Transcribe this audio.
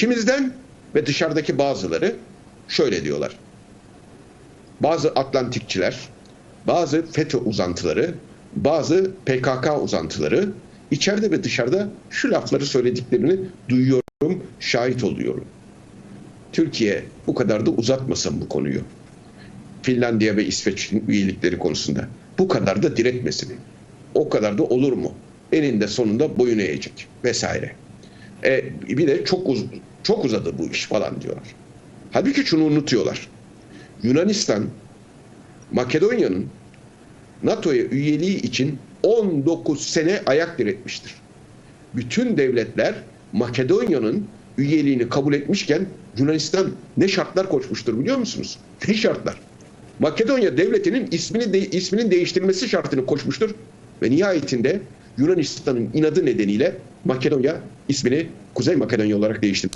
İçimizden ve dışarıdaki bazıları şöyle diyorlar. Bazı Atlantikçiler, bazı FETÖ uzantıları, bazı PKK uzantıları içeride ve dışarıda şu lafları söylediklerini duyuyorum, şahit oluyorum. Türkiye bu kadar da uzatmasın bu konuyu. Finlandiya ve İsveç'in üyelikleri konusunda. Bu kadar da diretmesin. O kadar da olur mu? Eninde sonunda boyun eğecek vesaire. E, bir de çok uz çok uzadı bu iş falan diyorlar. Halbuki şunu unutuyorlar. Yunanistan Makedonya'nın NATO'ya üyeliği için 19 sene ayak diretmiştir. Bütün devletler Makedonya'nın üyeliğini kabul etmişken Yunanistan ne şartlar koşmuştur biliyor musunuz? Ne şartlar? Makedonya devletinin ismini de, isminin değiştirilmesi şartını koşmuştur ve nihayetinde Yunanistan'ın inadı nedeniyle Makedonya ismini Kuzey Makedonya olarak değiştirdi.